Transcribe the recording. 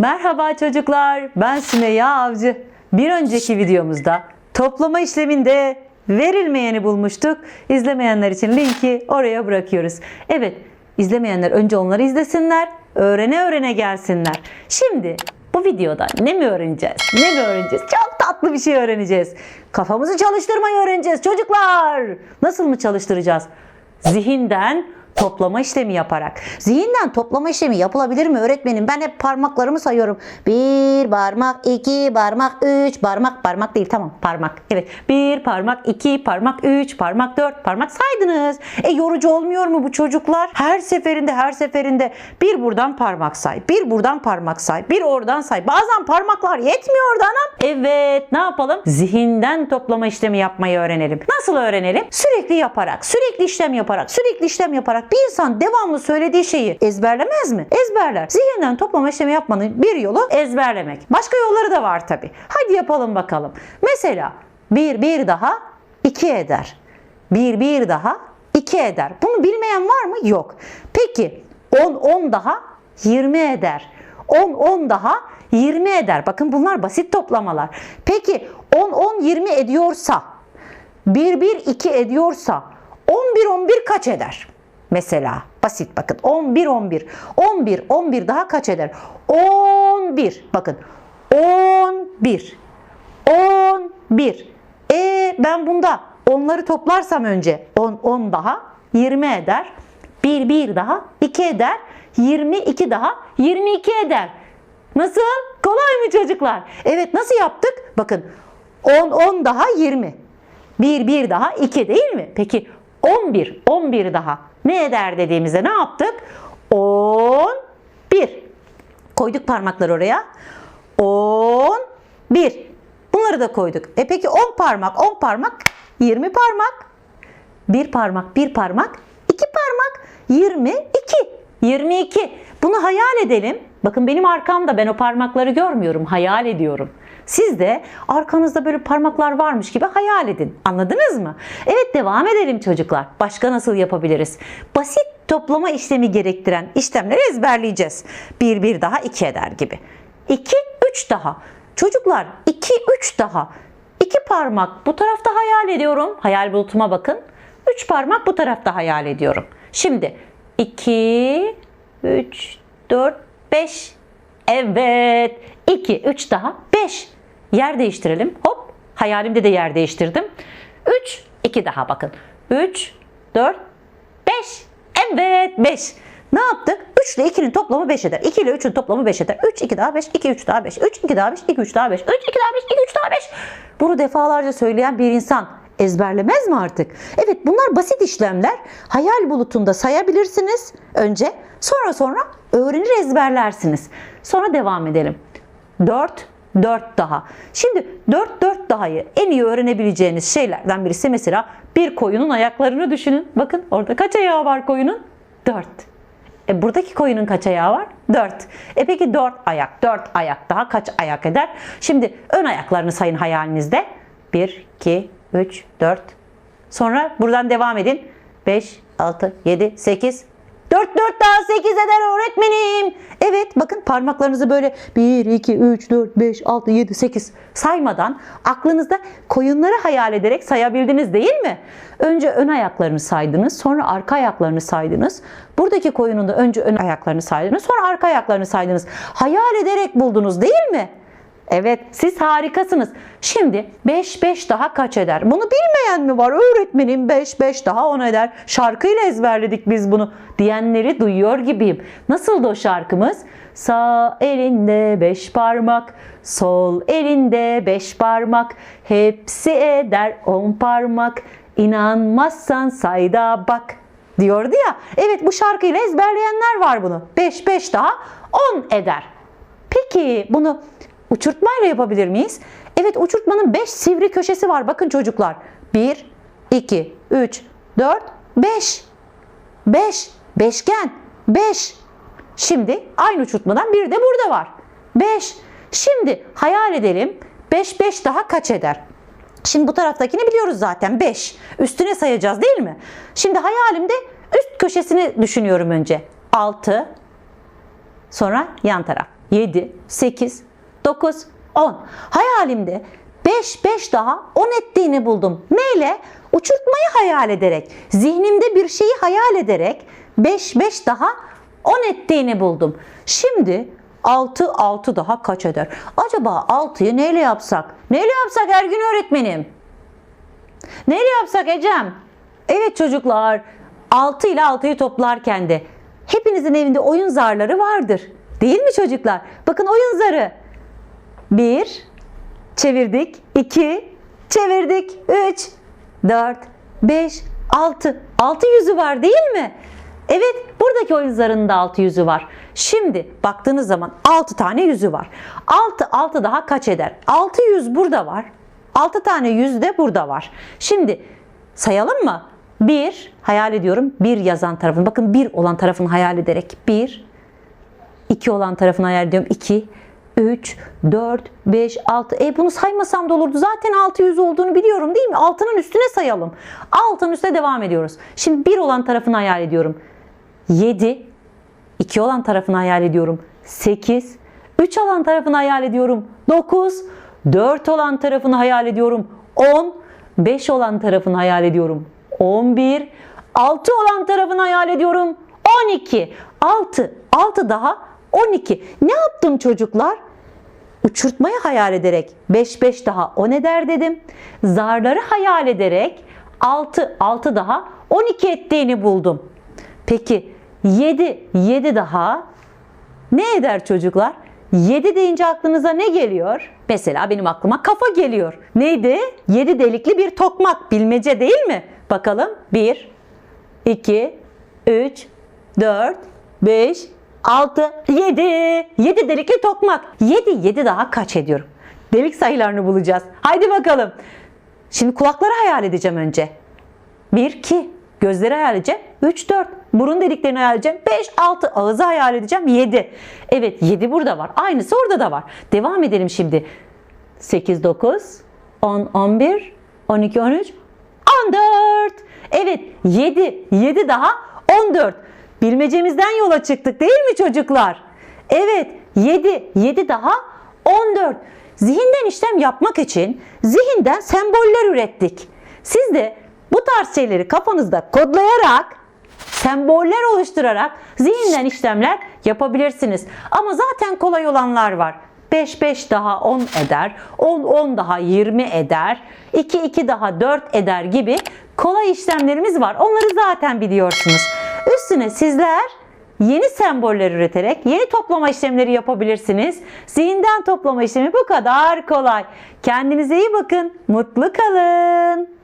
Merhaba çocuklar, ben Sümeyye Avcı. Bir önceki videomuzda toplama işleminde verilmeyeni bulmuştuk. İzlemeyenler için linki oraya bırakıyoruz. Evet, izlemeyenler önce onları izlesinler, öğrene öğrene gelsinler. Şimdi bu videoda ne mi öğreneceğiz? Ne mi öğreneceğiz? Çok tatlı bir şey öğreneceğiz. Kafamızı çalıştırmayı öğreneceğiz çocuklar. Nasıl mı çalıştıracağız? Zihinden toplama işlemi yaparak. Zihinden toplama işlemi yapılabilir mi öğretmenim? Ben hep parmaklarımı sayıyorum. Bir parmak, iki parmak, üç parmak, parmak değil tamam parmak. Evet bir parmak, iki parmak, üç parmak, dört parmak saydınız. E yorucu olmuyor mu bu çocuklar? Her seferinde her seferinde bir buradan parmak say, bir buradan parmak say, bir oradan say. Bazen parmaklar yetmiyor da anam. Evet ne yapalım? Zihinden toplama işlemi yapmayı öğrenelim. Nasıl öğrenelim? Sürekli yaparak, sürekli işlem yaparak, sürekli işlem yaparak bir insan devamlı söylediği şeyi ezberlemez mi? Ezberler. Zihinden toplama işlemi yapmanın bir yolu ezberlemek. Başka yolları da var tabi. Hadi yapalım bakalım. Mesela bir bir daha iki eder. Bir bir daha iki eder. Bunu bilmeyen var mı? Yok. Peki 10 10 daha 20 eder. 10 10 daha 20 eder. Bakın bunlar basit toplamalar. Peki 10 10 20 ediyorsa 1 1 2 ediyorsa 11 11 kaç eder? Mesela basit bakın 11 11 11 11 daha kaç eder? 11 bakın 11 11 E ben bunda onları toplarsam önce 10 10 daha 20 eder. 1 1 daha 2 eder. 22 daha 22 eder. Nasıl? Kolay mı çocuklar? Evet nasıl yaptık? Bakın 10 10 daha 20. 1 1 daha 2 değil mi? Peki 11 11 daha ne eder dediğimizde ne yaptık? 11 koyduk parmakları oraya. 11 bunları da koyduk. E peki 10 parmak 10 parmak 20 parmak. Bir parmak bir parmak iki parmak 22 22 bunu hayal edelim. Bakın benim arkamda ben o parmakları görmüyorum hayal ediyorum. Siz de arkanızda böyle parmaklar varmış gibi hayal edin. Anladınız mı? Evet devam edelim çocuklar. Başka nasıl yapabiliriz? Basit toplama işlemi gerektiren işlemleri ezberleyeceğiz. Bir bir daha iki eder gibi. 2 3 daha. Çocuklar 2 3 daha. İki parmak bu tarafta hayal ediyorum. Hayal bulutuma bakın. 3 parmak bu tarafta hayal ediyorum. Şimdi 2 3 4 5 Evet. 2 3 daha 5. Yer değiştirelim. Hop. Hayalimde de yer değiştirdim. 3 2 daha bakın. 3 4 5. Evet 5. Ne yaptık? 3 ile 2'nin toplamı 5 eder. 2 ile 3'ün toplamı 5 eder. 3 2 daha 5, 2 3 daha 5, 3 2 daha 5, 2 3 daha 5, 3 2 daha 5, 2 3 daha 5. Bunu defalarca söyleyen bir insan ezberlemez mi artık? Evet bunlar basit işlemler. Hayal bulutunda sayabilirsiniz önce. Sonra sonra öğrenir ezberlersiniz. Sonra devam edelim. 4 4 daha. Şimdi 4 4 dahayı en iyi öğrenebileceğiniz şeylerden birisi mesela bir koyunun ayaklarını düşünün. Bakın orada kaç ayağı var koyunun? 4. E buradaki koyunun kaç ayağı var? 4. E peki 4 ayak, 4 ayak daha kaç ayak eder? Şimdi ön ayaklarını sayın hayalinizde. 1, 2, 3, 4. Sonra buradan devam edin. 5, 6, 7, 8. 4, 4 daha 8 eder öğretmenim. Evet bakın parmaklarınızı böyle 1, 2, 3, 4, 5, 6, 7, 8 saymadan aklınızda koyunları hayal ederek sayabildiniz değil mi? Önce ön ayaklarını saydınız, sonra arka ayaklarını saydınız. Buradaki koyunun da önce ön ayaklarını saydınız, sonra arka ayaklarını saydınız. Hayal ederek buldunuz değil mi? Evet siz harikasınız. Şimdi 5 5 daha kaç eder? Bunu bilmeyen mi var? Öğretmenim 5 5 daha 10 eder. Şarkıyla ezberledik biz bunu diyenleri duyuyor gibiyim. Nasıldı o şarkımız? Sağ elinde beş parmak, sol elinde beş parmak, hepsi eder on parmak. İnanmazsan sayda bak diyordu ya. Evet bu şarkıyla ezberleyenler var bunu. 5 5 daha 10 eder. Peki bunu uçurtmayla yapabilir miyiz? Evet uçurtmanın 5 sivri köşesi var. Bakın çocuklar. 1, 2, 3, 4, 5. 5. Beşgen. 5. Şimdi aynı uçurtmadan bir de burada var. 5. Şimdi hayal edelim. 5 5 daha kaç eder? Şimdi bu taraftakini biliyoruz zaten 5. Üstüne sayacağız değil mi? Şimdi hayalimde üst köşesini düşünüyorum önce. 6. Sonra yan taraf. 7, 8, 9, 10. Hayalimde 5, 5 daha 10 ettiğini buldum. Neyle? Uçurtmayı hayal ederek, zihnimde bir şeyi hayal ederek 5, 5 daha 10 ettiğini buldum. Şimdi 6, 6 daha kaç eder? Acaba 6'yı neyle yapsak? Neyle yapsak Ergün öğretmenim? Neyle yapsak Ecem? Evet çocuklar 6 ile 6'yı toplarken de hepinizin evinde oyun zarları vardır. Değil mi çocuklar? Bakın oyun zarı. 1 çevirdik. 2 çevirdik. 3 4 5 6 6 yüzü var değil mi? Evet buradaki oyun zarının da 6 yüzü var. Şimdi baktığınız zaman 6 tane yüzü var. 6 6 daha kaç eder? 6 yüz burada var. 6 tane yüz de burada var. Şimdi sayalım mı? 1 hayal ediyorum. 1 yazan tarafını. Bakın 1 olan tarafını hayal ederek 1 2 olan tarafını hayal ediyorum. 2 3 4 5 6. E bunu saymasam da olurdu. Zaten 600 olduğunu biliyorum değil mi? 6'nın üstüne sayalım. 6'nın üstüne devam ediyoruz. Şimdi 1 olan tarafını hayal ediyorum. 7 2 olan tarafını hayal ediyorum. 8 3 olan tarafını hayal ediyorum. 9 4 olan tarafını hayal ediyorum. 10 5 olan tarafını hayal ediyorum. 11 6 olan tarafını hayal ediyorum. 12 6 6 daha 12. Ne yaptım çocuklar? Uçurtmayı hayal ederek 5 5 daha 10 eder dedim. Zarları hayal ederek 6 6 daha 12 ettiğini buldum. Peki 7 7 daha ne eder çocuklar? 7 deyince aklınıza ne geliyor? Mesela benim aklıma kafa geliyor. Neydi? 7 delikli bir tokmak. Bilmece değil mi? Bakalım. 1, 2, 3, 4, 5, 6, 7. 7 delikli tokmak. 7, 7 daha kaç ediyorum? Delik sayılarını bulacağız. Haydi bakalım. Şimdi kulakları hayal edeceğim önce. 1, 2. Gözleri hayal edeceğim. 3, 4. Burun deliklerini hayal edeceğim. 5, 6. Ağzı hayal edeceğim. 7. Evet 7 burada var. Aynısı orada da var. Devam edelim şimdi. 8, 9, 10, 11, 12, 13, 14. Evet 7. 7 daha 14. Bilmecemizden yola çıktık değil mi çocuklar? Evet 7. 7 daha 14. Zihinden işlem yapmak için zihinden semboller ürettik. Siz de bu tarz şeyleri kafanızda kodlayarak semboller oluşturarak zihinden işlemler yapabilirsiniz. Ama zaten kolay olanlar var. 5 5 daha 10 eder. 10 10 daha 20 eder. 2 2 daha 4 eder gibi kolay işlemlerimiz var. Onları zaten biliyorsunuz. Üstüne sizler yeni semboller üreterek yeni toplama işlemleri yapabilirsiniz. Zihinden toplama işlemi bu kadar kolay. Kendinize iyi bakın. Mutlu kalın.